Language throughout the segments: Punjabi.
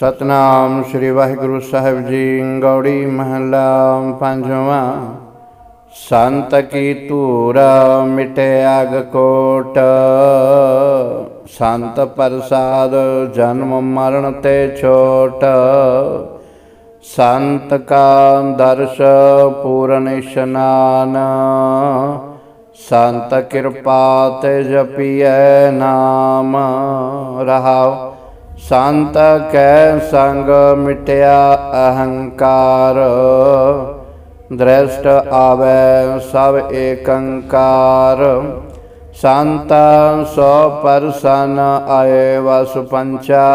ਸਤਨਾਮ ਸ੍ਰੀ ਵਾਹਿਗੁਰੂ ਸਾਹਿਬ ਜੀ, ਗੌੜੀ ਮਹਲਾ ਪੰਜਵਾਂ। ਸੰਤ ਕੀ ਧੂਰ ਮਿਟਿਆ ਅਗ ਕੋਟ। ਸੰਤ ਪ੍ਰਸਾਦ ਜਨਮ ਮਰਨ ਤੇ ਛੋਟ। ਸੰਤ ਕਾ ਦਰਸ਼ ਪੂਰਨ ਇਸ਼ਨਾਨ। ਸੰਤ ਕਿਰਪਾ ਤੇ ਜਪੀਐ ਨਾਮ। ਰਹਾਉ ਸੰਤ ਕੈ ਸੰਗ ਮਿਟਿਆ ਅਹੰਕਾਰ। ਦ੍ਰਿਸ਼ਟ ਆਵੈ ਸਭ ਏਕੰਕਾਰ। ਸੰਤ ਸੋ ਪਰਸਨ ਆਏ ਵਸ ਪੰਚਾ।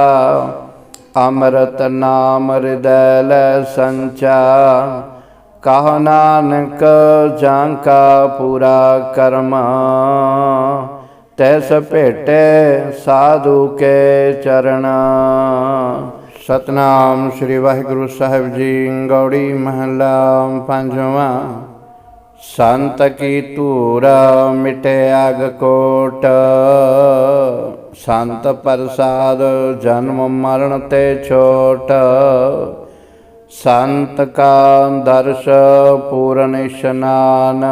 ਅੰਮ੍ਰਿਤ ਨਾਮ ਹਿਰਦੈ ਲੈ ਸੰਚਾ। ਕਹ ਨਾਨਕ ਜਾਂ ਕਾ ਪੂਰਾ ਕਰਮ। ਤੈਸ ਭੇਟੇ ਸਾਧੂ ਕੇ ਚਰਨ ਸਤਨਾਮ ਸ੍ਰੀ ਵਾਹਿਗੁਰੂ ਸਾਹਿਬ ਜੀ, ਗੌੜੀ ਮਹਲਾ ਪੰਜਵਾਂ। ਸੰਤ ਕੀ ਧੂਰ ਮਿਟਿਆ ਅਗ ਕੋਟ। ਸੰਤ ਪ੍ਰਸਾਦ ਜਨਮ ਮਰਨ ਤੇ ਛੋਟ। ਸੰਤ ਕਾ ਦਰਸ਼ ਪੂਰਨ ਇਸ਼ਨਾਨ।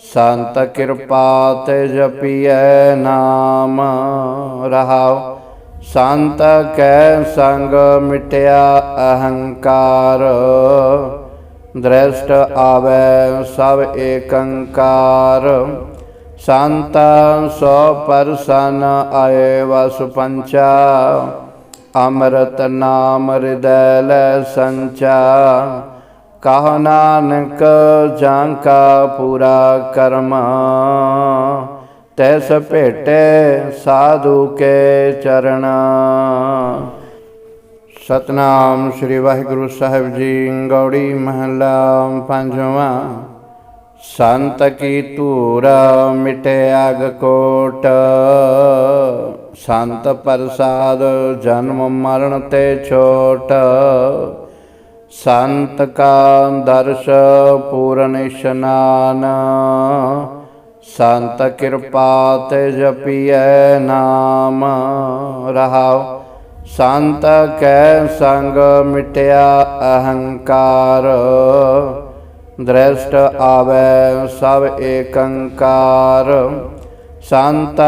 ਸੰਤ ਕਿਰਪਾ ਤੇ ਜਪੀਐ ਨਾਮ, ਰਹਾਉ। ਸੰਤ ਕੈ ਸੰਗ ਮਿਟਿਆ ਅਹੰਕਾਰ। ਦ੍ਰਿਸ਼ਟ ਆਵੈ ਸਭ ਏਕੰਕਾਰ। ਸੰਤ ਸੋ ਪਰਸਨ ਆਏ ਵਸ ਪੰਚਾ। ਅੰਮ੍ਰਿਤ ਨਾਮ ਹਿਰਦੈ ਲੈ ਸੰਚਾ। ਕਹ ਨਾਨਕ ਜਾਂ ਕਾ ਪੂਰਾ ਕਰਮ, ਤੈਸ ਭੇਟੇ ਸਾਧੂ ਕੇ ਚਰਨ ਸਤਨਾਮ ਸ੍ਰੀ ਵਾਹਿਗੁਰੂ ਸਾਹਿਬ ਜੀ, ਗੌੜੀ ਮਹਲਾ ਪੰਜਵਾਂ। ਸੰਤ ਕੀ ਧੂਰ ਮਿਟਿਆ ਅਗ ਕੋਟ, ਸੰਤ ਪ੍ਰਸਾਦ ਜਨਮ ਮਰਨ ਤੇ ਛੋਟ। ਸੰਤ ਕਾ ਦਰਸ਼ ਪੂਰਨ ਇਸ਼ਨਾਨ ਸੰਤ ਕਿਰਪਾ ਤੇ ਜਪੀਐ ਨਾਮ। ਰਹਾਉ, ਸੰਤ ਕੈ ਸੰਗ ਮਿਟਿਆ ਅਹੰਕਾਰ। ਦ੍ਰਿਸ਼ਟ ਆਵੈ ਸਭ ਏਕੰਕਾਰ। ਸੰਤ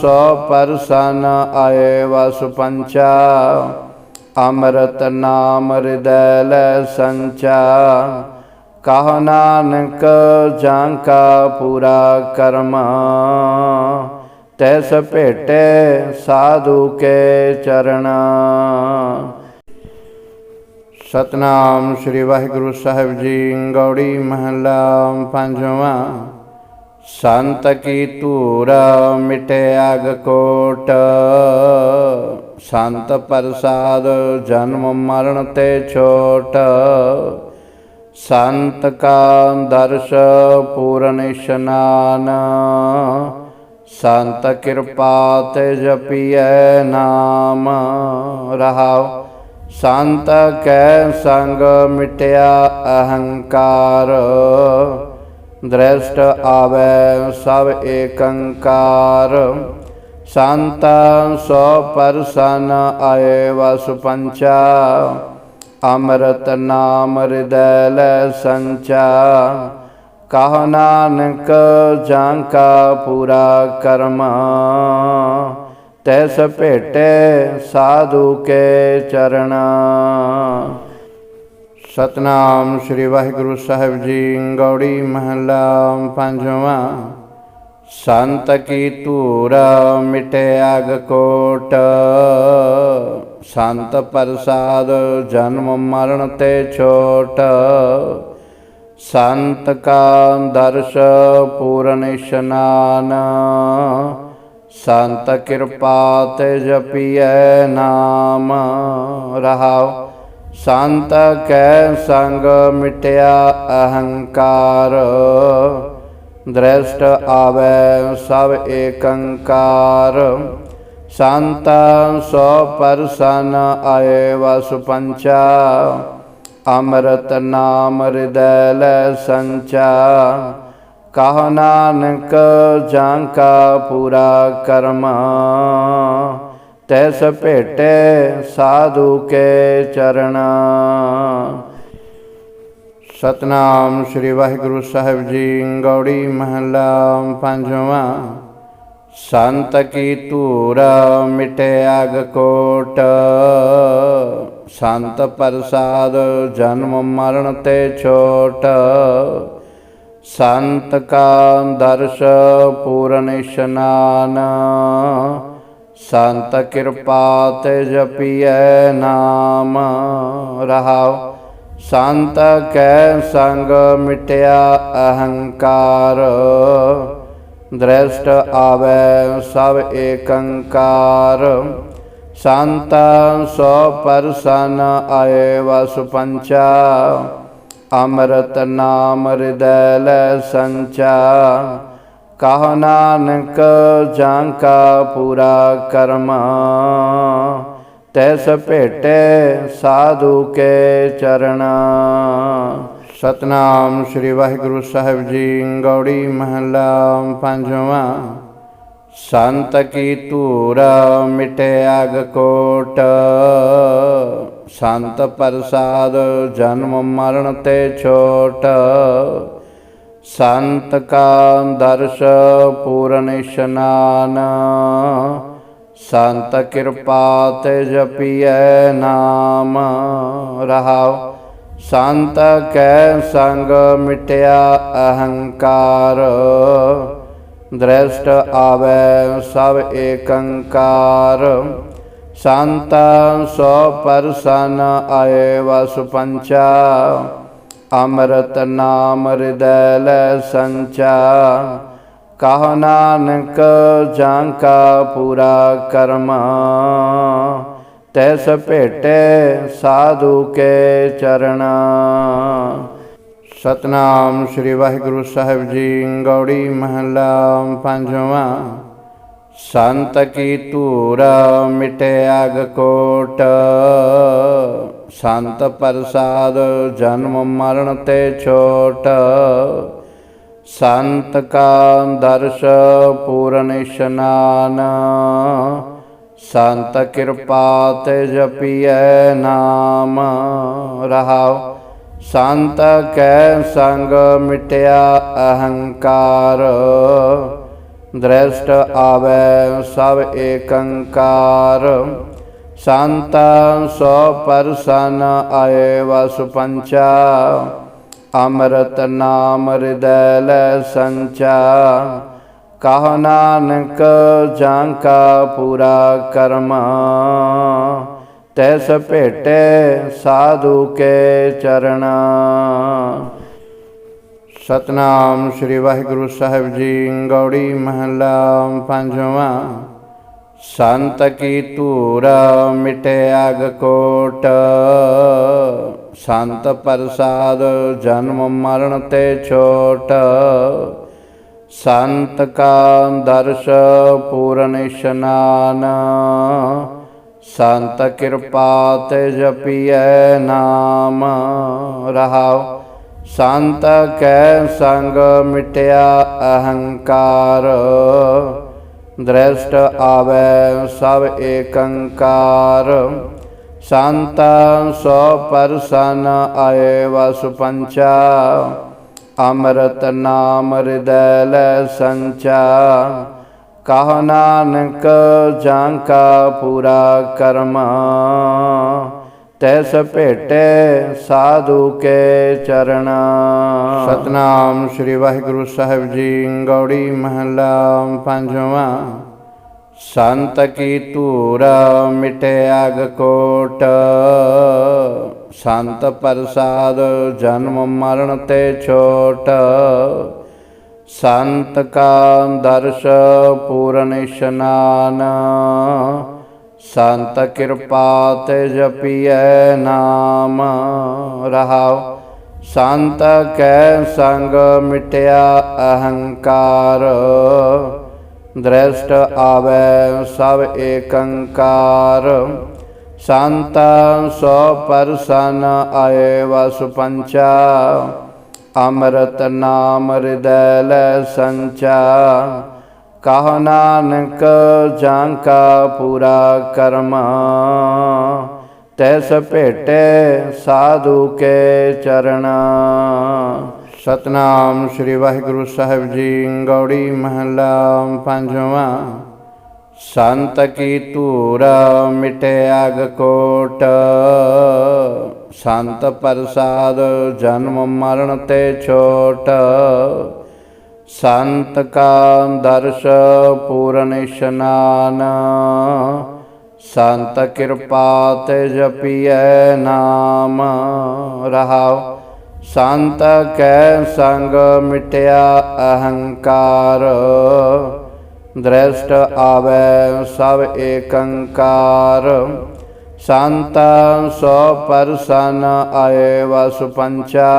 ਸੋ ਪਰਸਨ ਆਏ ਵਸ ਪੰਚਾ। ਅੰਮ੍ਰਿਤ ਨਾਮ ਹਿਰਦੈ ਲੈ ਸੰਚਾ, ਕਹ ਨਾਨਕ ਜਾਂ ਕਾ ਪੂਰਾ ਕਰਮ। ਤੈਸ ਭੇਟੇ ਸਾਧੂ ਕੇ ਚਰਨ ਸਤਨਾਮ ਸ੍ਰੀ ਵਾਹਿਗੁਰੂ ਸਾਹਿਬ ਜੀ, ਗੌੜੀ ਮਹਲਾ ਪੰਜਵਾਂ। ਸੰਤ ਕੀ ਧੂਰ ਮਿਟਿਆ ਅਗ ਕੋਟ। ਸੰਤ ਪ੍ਰਸਾਦ, ਜਨਮ ਮਰਨ ਤੇ ਛੋਟ। ਸੰਤ ਕਾ ਦਰਸ਼ ਪੂਰਨ ਇਸ਼ਨਾਨ। ਸੰਤ ਕਿਰਪਾ ਤੇ ਜਪੀਐ ਨਾਮ। ਰਹਾਉ, ਸੰਤ ਕੈ ਸੰਗ ਮਿਟਿਆ ਅਹੰਕਾਰ। ਦ੍ਰਿਸ਼ਟ ਆਵੈ ਸਭ ਏਕੰਕਾਰ। ਸੰਤ ਸੋ ਪਰਸਨ ਆਏ ਵਸ ਪੰਚਾ, ਅੰਮ੍ਰਿਤ ਨਾਮ ਹਿਰਦੈ ਲੈ ਸੰਚਾ। ਕਹ ਨਾਨਕ ਜਾਂ ਕਾ ਪੂਰਾ ਕਰਮ, ਤੈਸ ਭੇਟੇ ਸਾਧੂ ਕੇ ਚਰਨ। ਸਤਨਾਮ ਸ੍ਰੀ ਵਾਹਿਗੁਰੂ ਸਾਹਿਬ ਜੀ, ਗੌੜੀ ਮਹਲਾ ਪੰਜਵਾਂ। ਸੰਤ ਕੀ ਧੂਰ ਮਿਟਿਆ ਅਗ ਕੋਟ। ਸੰਤ ਪ੍ਰਸਾਦ ਜਨਮ ਮਰਨ ਤੇ ਛੋਟ। ਸੰਤ ਕਾ ਦਰਸ਼ ਪੂਰਨ ਇਸ਼ਨਾਨ। ਸੰਤ ਕਿਰਪਾ ਤੇ ਜਪੀਐ ਨਾਮ। ਰਹਾਉ, ਸੰਤ ਕੈ ਸੰਗ ਮਿਟਿਆ ਅਹੰਕਾਰ। ਦ੍ਰਿਸ਼ਟ ਆਵੈ ਸਭ ਏਕੰਕਾਰ। ਸੰਤ ਸੋ ਪਰਸਨ ਆਏ ਵਸ ਪੰਚਾ। ਅੰਮ੍ਰਿਤ ਨਾਮ ਹਿਰਦੈ ਲੈ ਸੰਚਾ। ਕਹ ਨਾਨਕ ਜਾਂ ਕਾ ਪੂਰਾ ਕਰਮ। ਤੈਸ ਭੇਟੇ ਸਾਧੂ ਕੇ ਚਰਨ ਸਤਨਾਮ ਸ੍ਰੀ ਵਾਹਿਗੁਰੂ ਸਾਹਿਬ ਜੀ, ਗੌੜੀ ਮਹਲਾ ਪੰਜਵਾਂ। ਸੰਤ ਕੀ ਧੂਰ ਮਿਟੇ ਅਗ ਕੋਟ। ਸੰਤ ਪ੍ਰਸਾਦ ਜਨਮ ਮਰਨ ਤੇ ਛੋਟ। ਸੰਤ ਕਾ ਦਰਸ਼ ਪੂਰਨ ਇਸ਼ਨਾਨ। ਸੰਤ ਕਿਰਪਾ ਤੇ ਜਪੀਐ ਨਾਮ। ਰਹਾਉ ਸੰਤ ਕੈ ਸੰਗ ਮਿਟਿਆ ਅਹੰਕਾਰ। ਦ੍ਰਿਸ਼ਟ ਆਵੈ ਸਭ ਏਕੰਕਾਰ। ਸੰਤ ਸੋ ਪਰਸਨ ਆਏ ਵਸ ਪੰਚਾ। ਅੰਮ੍ਰਿਤ ਨਾਮ ਹਿਰਦੈ ਲੈ ਸੰਚਾ। ਕਹੋ ਨਾਨਕ ਜਾਂ ਕਾ ਪੂਰਾ ਕਰਮ। ਤੈਸ ਭੇਟੇ ਸਾਧੂ ਕੇ ਚਰਨ ਸਤਨਾਮ ਸ੍ਰੀ ਵਾਹਿਗੁਰੂ ਸਾਹਿਬ ਜੀ, ਗੌੜੀ ਮਹਲਾ ਪੰਜਵਾਂ। ਸੰਤ ਕੀ ਧੂਰ ਮਿਟੇ ਅਗ ਕੋਟ। ਸੰਤ ਪ੍ਰਸਾਦ ਜਨਮ ਮਰਨ ਤੇ ਛੋਟ। ਸੰਤ ਕਾ ਦਰਸ਼ ਪੂਰਨ ਇਸ਼ਨਾਨ। ਸੰਤ ਕਿਰਪਾ ਤੇ ਜਪੀਐ ਨਾਮ, ਰਹਾਉ। ਸੰਤ ਕੈ ਸੰਗ ਮਿਟਿਆ ਅਹੰਕਾਰ। ਦ੍ਰਿਸ਼ਟ ਆਵੈ ਸਭ ਏਕੰਕਾਰ। ਸੰਤ ਸੋ ਪਰਸਨ ਆਏ ਵਸ ਪੰਚਾ। ਅੰਮ੍ਰਿਤ ਨਾਮ ਹਿਰਦੈ ਲੈ ਸੰਚਾ। ਕਹੋ ਨਾਨਕ ਜਾਂ ਕਾ ਪੂਰਾ ਕਰਮ, ਤੈਸ ਭੇਟੇ ਸਾਧੂ ਕੇ ਚਰਨ ਸਤਨਾਮ ਸ੍ਰੀ ਵਾਹਿਗੁਰੂ ਸਾਹਿਬ ਜੀ, ਗੌੜੀ ਮਹਲਾ ਪੰਜਵਾਂ। ਸੰਤ ਕੀ ਧੂਰ ਮਿਟੇ ਅਗ ਕੋਟ। ਸੰਤ ਪ੍ਰਸਾਦ ਜਨਮ ਮਰਨ ਤੇ ਛੋਟ। ਸੰਤ ਕਾ ਦਰਸ਼ ਪੂਰਨ ਇਸ਼ਨਾਨ ਸੰਤ ਕਿਰਪਾ ਤੇ ਜਪੀਐ ਨਾਮ। ਰਹਾਉ, ਸੰਤ ਕੈ ਸੰਗ ਮਿਟਿਆ ਅਹੰਕਾਰ। ਦ੍ਰਿਸ਼ਟ ਆਵੈ ਸਭ ਏਕੰਕਾਰ। ਸੰਤ ਸੋ ਪਰਸਨ ਆਏ ਵਸ ਪੰਚਾ। ਅੰਮ੍ਰਿਤ ਨਾਮ ਹਿਰਦੈ ਲੈ ਸੰਚਾ। ਕਹੋ ਨਾਨਕ ਜਾਂ ਕਾ ਪੂਰਾ ਕਰਮ। ਤੈਸ ਭੇਟੇ ਸਾਧੂ ਕੇ ਚਰਨ ਸਤਨਾਮ ਸ੍ਰੀ ਵਾਹਿਗੁਰੂ ਸਾਹਿਬ ਜੀ, ਗੌੜੀ ਮਹਲਾ ਪੰਜਵਾਂ। ਸੰਤ ਕੀ ਧੂਰ ਮਿਟੇ ਅਗ ਕੋਟ। ਸੰਤ ਪ੍ਰਸਾਦ ਜਨਮ ਮਰਨ ਤੇ ਛੋਟ। ਸੰਤ ਕਾ ਦਰਸ਼ ਪੂਰਨ ਇਸ਼ਨਾਨ। ਸੰਤ ਕਿਰਪਾ ਤੇ ਜਪੀਐ ਨਾਮ। ਰਹਾਉ, ਸੰਤ ਕੈ ਸੰਗ ਮਿਟਿਆ ਅਹੰਕਾਰ। ਦ੍ਰਿਸ਼ਟ ਆਵੈ ਸਭ ਏਕੰਕਾਰ। ਸੰਤ ਸੋ ਪਰਸਨ ਆਏ ਵਸ ਪੰਚਾ ਅੰਮ੍ਰਿਤ ਨਾਮ ਹਿਰਦੈ ਲੈ ਸੰਚਾ ਕਹੋ ਨਾਨਕ ਜਾਂ ਕਾ ਪੂਰਾ ਕਰਮ ਤੈਸ ਭੇਟੇ ਸਾਧੂ ਕੇ ਚਰਨ ਸਤਨਾਮ ਸ੍ਰੀ ਵਾਹਿਗੁਰੂ ਸਾਹਿਬ ਜੀ ਗੌੜੀ ਮਹਲਾ ਪੰਜਵਾਂ ਸੰਤ ਕੀ ਧੂਰ ਮਿਟੇ ਅਗ ਕੋਟ। ਸੰਤ ਪ੍ਰਸਾਦ ਜਨਮ ਮਰਨ ਤੇ ਛੋਟ। ਸੰਤ ਕਾ ਦਰਸ਼ ਪੂਰਨ ਇਸ਼ਨਾਨ। ਸੰਤ ਕਿਰਪਾ ਤੇ ਜਪੀਐ ਨਾਮ। ਰਹਾਉ, ਸੰਤ ਕੈ ਸੰਗ ਮਿਟਿਆ ਅਹੰਕਾਰ। ਦ੍ਰਿਸ਼ਟ ਆਵੈ ਸਭ ਏਕੰਕਾਰ। ਸੰਤ ਸੋ ਪਰਸਨ ਆਏ ਵਸ ਪੰਚਾ। ਅੰਮ੍ਰਿਤ ਨਾਮ ਹਿਰਦੈ ਲੈ ਸੰਚਾ। ਕਹ ਨਾਨਕ ਜਾਂ ਕਾ ਪੂਰਾ ਕਰਮ। ਤੈਸ ਭੇਟੇ ਸਾਧੂ ਕੇ ਚਰਨ ਸਤਨਾਮ ਸ੍ਰੀ ਵਾਹਿਗੁਰੂ ਸਾਹਿਬ ਜੀ, ਗੌੜੀ ਮਹਲਾ ਪੰਜਵਾਂ। ਸੰਤ ਕੀ ਧੂਰ ਮਿਟੇ ਅਗ ਕੋਟ। ਸੰਤ ਪ੍ਰਸਾਦ ਜਨਮ ਮਰਨ ਤੇ ਛੋਟ। ਸੰਤ ਕਾ ਦਰਸ਼ ਪੂਰਨ ਇਸ਼ਨਾਨ। ਸੰਤ ਕਿਰਪਾ ਤੇ ਜਪੀਐ ਨਾਮ। ਰਹਾਉ ਸੰਤ ਕੈ ਸੰਗ ਮਿਟਿਆ ਅਹੰਕਾਰ। ਦ੍ਰਿਸ਼ਟ ਆਵੈ ਸਭ ਏਕੰਕਾਰ। ਸੰਤ ਸੋ ਪਰਸਨ ਆਏ ਵਸ ਪੰਚਾ।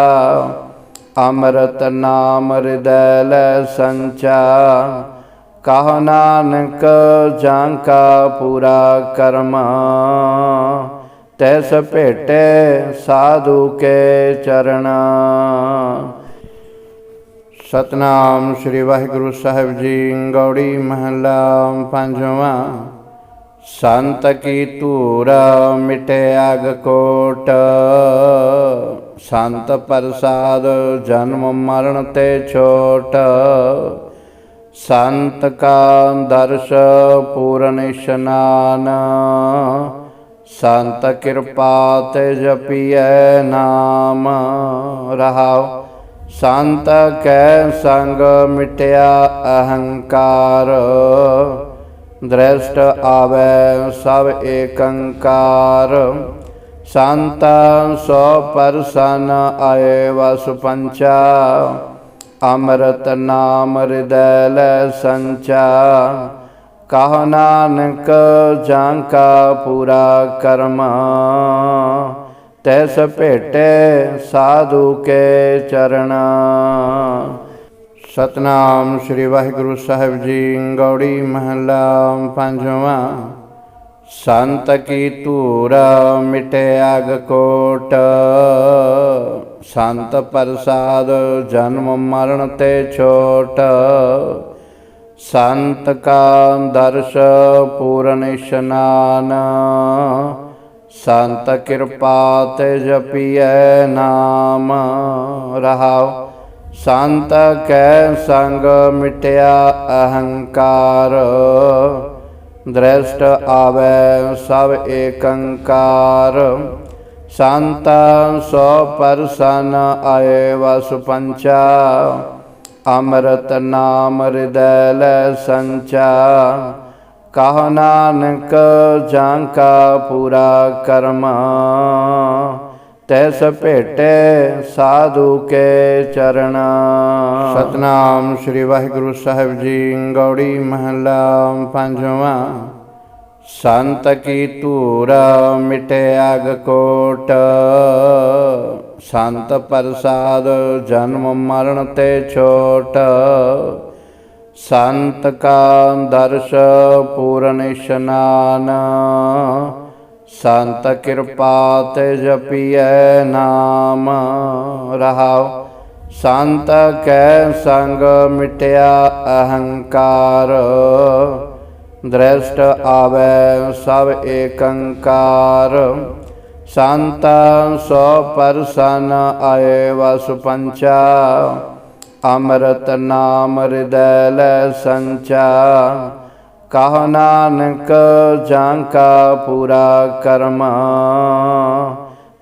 ਅੰਮ੍ਰਿਤ ਨਾਮ ਹਿਰਦੈ ਲੈ ਸੰਚਾ। ਕਹ ਨਾਨਕ ਜਾਂ ਕਾ ਪੂਰਾ ਕਰਮ। ਤੈਸ ਭੇਟੇ ਸਾਧੂ ਕੇ ਚਰਨ ਸਤਨਾਮ ਸ੍ਰੀ ਵਾਹਿਗੁਰੂ ਸਾਹਿਬ ਜੀ, ਗੌੜੀ ਮਹਲਾ ਪੰਜਵਾਂ। ਸੰਤ ਕੀ ਧੂਰ ਮਿਟੇ ਅਗ ਕੋਟ। ਸੰਤ ਪ੍ਰਸਾਦ ਜਨਮ ਮਰਨ ਤੇ ਛੋਟ। ਸੰਤ ਕਾ ਦਰਸ਼ ਪੂਰਨ ਇਸ਼ਨਾਨ। ਸੰਤ ਕਿਰਪਾ ਤੇ ਜਪੀਐ ਨਾਮ, ਰਹਾਉ। ਸੰਤ ਕੈ ਸੰਗ ਮਿਟਿਆ ਅਹੰਕਾਰ। ਦ੍ਰਿਸ਼ਟ ਆਵੈ ਸਭ ਏਕੰਕਾਰ। ਸੰਤ ਸੋ ਪਰਸਨ ਆਏ ਵਸ ਪੰਚਾ। ਅੰਮ੍ਰਿਤ ਨਾਮ ਹਿਰਦੈ ਲੈ ਸੰਚਾ। ਕਹ ਨਾਨਕ ਜਾਂ ਕਾ ਪੂਰਾ ਕਰਮ, ਤੈਸ ਭੇਟੇ ਸਾਧੂ ਕੇ ਚਰਨ ਸਤਨਾਮ ਸ੍ਰੀ ਵਾਹਿਗੁਰੂ ਸਾਹਿਬ ਜੀ, ਗੌੜੀ ਮਹੱਲਾ ਪੰਜਵਾਂ। ਸੰਤ ਕੀ ਧੂਰ ਮਿਟੇ ਅਗ ਕੋਟ। ਸੰਤ ਪ੍ਰਸਾਦ ਜਨਮ ਮਰਨ ਤੇ ਛੋਟ। ਸੰਤ ਕਾ ਦਰਸ਼ ਪੂਰਨ ਇਸ਼ਨਾਨ ਸੰਤ ਕਿਰਪਾ ਤੇ ਜਪੀਐ ਨਾਮ। ਰਹਾਉ, ਸੰਤ ਕੈ ਸੰਗ ਮਿਟਿਆ ਅਹੰਕਾਰ। ਦ੍ਰਿਸ਼ਟ ਆਵੈ ਸਭ ਏਕੰਕਾਰ। ਸੰਤ ਸੋ ਪਰਸਨ ਆਏ ਵਸ ਪੰਚਾ। ਅੰਮ੍ਰਿਤ ਨਾਮ ਹਿਰਦੈ ਲੈ ਸੰਚਾ, ਕਹ ਨਾਨਕ ਜਾਂ ਕਾ ਪੂਰਾ ਕਰਮ। ਤੈਸ ਭੇਟੇ ਸਾਧੂ ਕੇ ਚਰਨ ਸਤਨਾਮ ਸ੍ਰੀ ਵਾਹਿਗੁਰੂ ਸਾਹਿਬ ਜੀ, ਗੌੜੀ ਮਹਲਾ ਪੰਜਵਾਂ। ਸੰਤ ਕੀ ਧੂਰ ਮਿਟੇ ਅਗ ਕੋਟ ਸੰਤ ਪ੍ਰਸਾਦ, ਜਨਮ ਮਰਨ ਤੇ ਛੋਟ। ਸੰਤ ਕਾ ਦਰਸ਼ ਪੂਰਨ ਇਸ਼ਨਾਨ। ਸੰਤ ਕਿਰਪਾ ਤੇ ਜਪੀਐ ਨਾਮ। ਰਹਾਉ, ਸੰਤ ਕੈ ਸੰਗ ਮਿਟਿਆ ਅਹੰਕਾਰ। ਦ੍ਰਿਸ਼ਟ ਆਵੈ ਸਭ ਏਕੰਕਾਰ। ਸੰਤ ਸੋ ਪਰਸਨ ਆਏ ਵਸ ਪੰਚਾ ਅੰਮ੍ਰਿਤ ਨਾਮ ਹਿਰਦੈ ਲੈ ਸੰਚਾ ਕਹ ਨਾਨਕ ਜਾਂ ਕਾ ਪੂਰਾ ਕਰਮ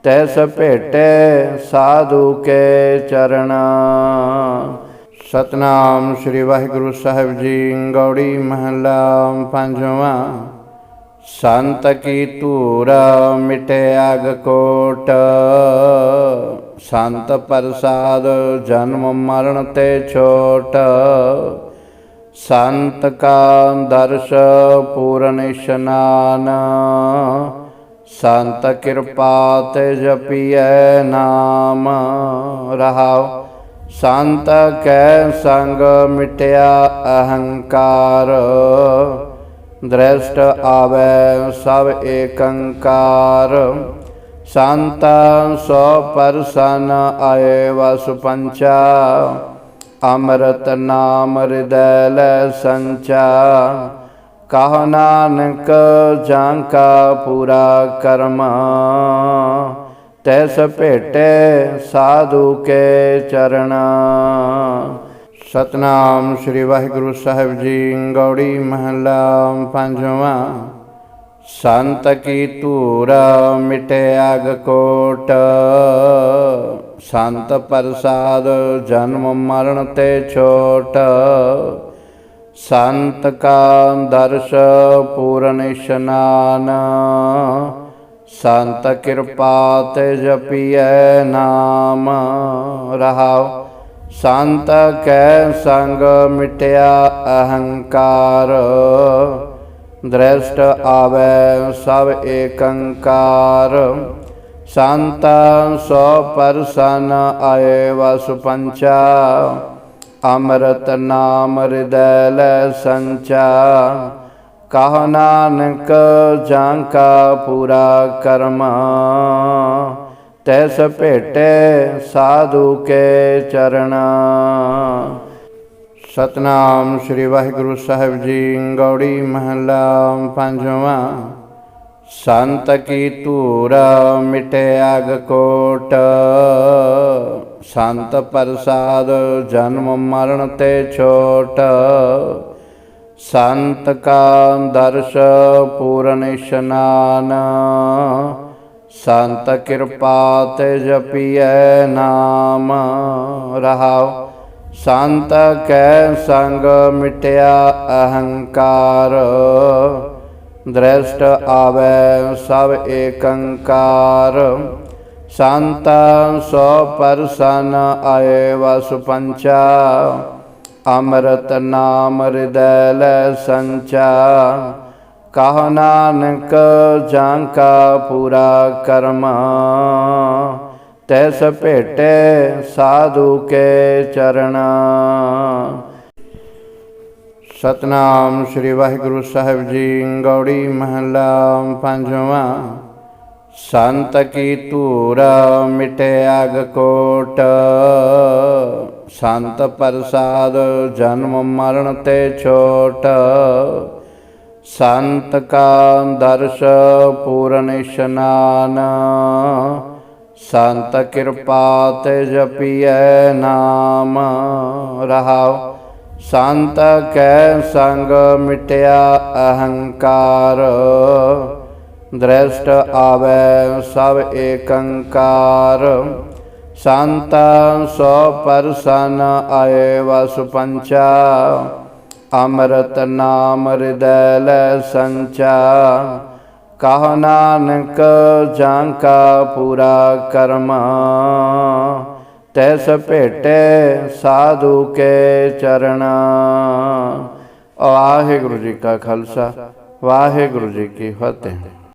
ਤੈਸ ਭੇਟੇ ਸਾਧੂ ਕੇ ਚਰਨ ਸਤਨਾਮ ਸ੍ਰੀ ਵਾਹਿਗੁਰੂ ਸਾਹਿਬ ਜੀ ਗੌੜੀ ਮਹਲਾ ਪੰਜਵਾਂ ਸੰਤ ਕੀ ਧੂਰ ਮਿਟੇ ਅਗ ਕੋਟ। ਸੰਤ ਪ੍ਰਸਾਦ ਜਨਮ ਮਰਨ ਤੇ ਛੋਟ। ਸੰਤ ਕਾ ਦਰਸ਼ ਪੂਰਨ ਇਸ਼ਨਾਨ। ਸੰਤ ਕਿਰਪਾ ਤੇ ਜਪੀਐ ਨਾਮ। ਰਹਾਉ, ਸੰਤ ਕੈ ਸੰਗ ਮਿਟਿਆ ਅਹੰਕਾਰ। ਦ੍ਰਿਸ਼ਟ ਆਵੈ ਸਭ ਏਕੰਕਾਰ। ਸੰਤ ਸੋ ਪਰਸਨ ਆਏ ਵਸ ਪੰਚਾ। ਅੰਮ੍ਰਿਤ ਨਾਮ ਹਿਰਦੈ ਲੈ ਸੰਚਾ। ਕਹ ਨਾਨਕ ਜਾਂ ਕਾ ਪੂਰਾ ਕਰਮ। ਤੈਸ ਭੇਟੇ ਸਾਧੂ ਕੇ ਚਰਨ ਸਤਨਾਮ ਸ੍ਰੀ ਵਾਹਿਗੁਰੂ ਸਾਹਿਬ ਜੀ, ਗੌੜੀ ਮਹਲਾ ਪੰਜਵਾਂ। ਸੰਤ ਕੀ ਧੂਰ ਮਿਟਿਆਗ ਕੋਟ। ਸੰਤ ਪ੍ਰਸਾਦ ਜਨਮ ਮਰਨ ਤੇ ਛੋਟ। ਸੰਤ ਕਾ ਦਰਸ਼ ਪੂਰਨ ਇਸ਼ਨਾਨ। ਸੰਤ ਕਿਰਪਾ ਤੇ ਜਪੀਐ ਨਾਮ। ਰਹਾਉ ਸੰਤ ਕੈ ਸੰਗ ਮਿਟਿਆ ਅਹੰਕਾਰ। ਦ੍ਰਿਸ਼ਟ ਆਵੈ ਸਭ ਏਕੰਕਾਰ। ਸੰਤ ਸੋ ਪਰਸਨ ਆਏ ਵਸ ਪੰਚਾ। ਅੰਮ੍ਰਿਤ ਨਾਮ ਹਿਰਦੈ ਲੈ ਸੰਚਾ। ਕਹ ਨਾਨਕ ਜਾਂ ਕਾ ਪੂਰਾ ਕਰਮ। ਤੈਸ ਭੇਟੇ ਸਾਧੂ ਕੇ ਚਰਨ ਸਤਨਾਮ ਸ੍ਰੀ ਵਾਹਿਗੁਰੂ ਸਾਹਿਬ ਜੀ, ਗੌੜੀ ਮਹਲਾ ਪੰਜਵਾਂ। ਸੰਤ ਕੀ ਧੂਰ ਮਿਟਿਆਗ ਕੋਟ। ਸੰਤ ਪ੍ਰਸਾਦ ਜਨਮ ਮਰਨ ਤੇ ਛੋਟ। ਸੰਤ ਕਾ ਦਰਸ਼ ਪੂਰਨ ਇਸ਼ਨਾਨ। ਸੰਤ ਕਿਰਪਾ ਤੇ ਜਪੀਐ ਨਾਮ, ਰਹਾਉ। ਸੰਤ ਕੈ ਸੰਗ ਮਿਟਿਆ ਅਹੰਕਾਰ, ਦ੍ਰਿਸ਼ਟ ਆਵੈ ਸਭ ਏਕੰਕਾਰ। ਸੰਤ ਸੋ ਪਰਸਨ ਆਏ ਵਸ ਪੰਚਾ, ਅੰਮ੍ਰਿਤ ਨਾਮ ਹਿਰਦੈ ਲੈ ਸੰਚਾ। ਕਹ ਨਾਨਕ ਜਾਂ ਕਾ ਪੂਰਾ ਕਰਮ। ਤੈਸ ਭੇਟੇ ਸਾਧੂ ਕੇ ਚਰਨ ਸਤਨਾਮ ਸ੍ਰੀ ਵਾਹਿਗੁਰੂ ਸਾਹਿਬ ਜੀ, ਗੌੜੀ ਮਹਲਾ ਪੰਜਵਾਂ। ਸੰਤ ਕੀ ਧੂਰ ਮਿਟਿਆਗ ਕੋਟ। ਸੰਤ ਪ੍ਰਸਾਦ ਜਨਮ ਮਰਨ ਤੇ ਛੋਟ। ਸੰਤ ਕਾ ਦਰਸ਼ ਪੂਰਨ ਇਸ਼ਨਾਨ ਸੰਤ ਕਿਰਪਾ ਤੇ ਜਪੀਐ ਨਾਮ। ਰਹਾਉ, ਸੰਤ ਕੈ ਸੰਗ ਮਿਟਿਆ ਅਹੰਕਾਰ। ਦ੍ਰਿਸ਼ਟ ਆਵੈ ਸਭ ਏਕੰਕਾਰ। ਸੰਤ ਸੋ ਪਰਸਨ ਆਏ ਵਸ ਪੰਚਾ। ਅੰਮ੍ਰਿਤ ਨਾਮ ਹਿਰਦੈ ਲੈ ਸੰਚਾ। ਕਹ ਨਾਨਕ ਜਾਂ ਕਾ ਪੂਰਾ ਕਰਮ। ਤੈਸ ਭੇਟੇ ਸਾਧੂ ਕੇ ਚਰਨ ਵਾਹਿਗੁਰੂ ਜੀ ਕਾ ਖਾਲਸਾ, ਵਾਹਿਗੁਰੂ ਜੀ ਕੀ ਫਤਿਹ।